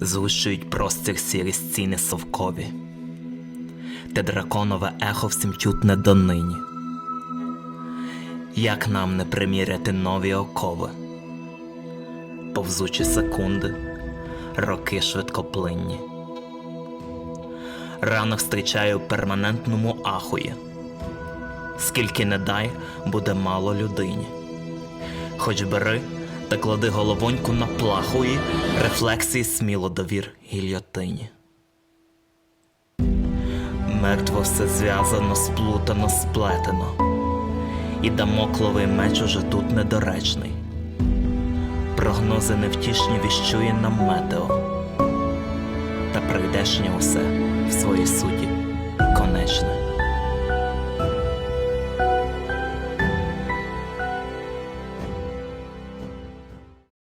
згущують простір сірі стіни совкові, те драконове ехо всім чутне донині. Як нам не приміряти нові окови? Повзучі секунди, роки швидкоплинні. Ранок зустрічає у перманентному ахуї. Скільки не дай, буде мало людині. Хоч бери та клади головоньку на плаху і рефлексії сміло довір гільйотині. Мертво все зв'язано, сплутано, сплетено. І дамокловий меч уже тут недоречний. Прогнози невтішні віщує нам метео. Та прийдешнє усе в своїй суті.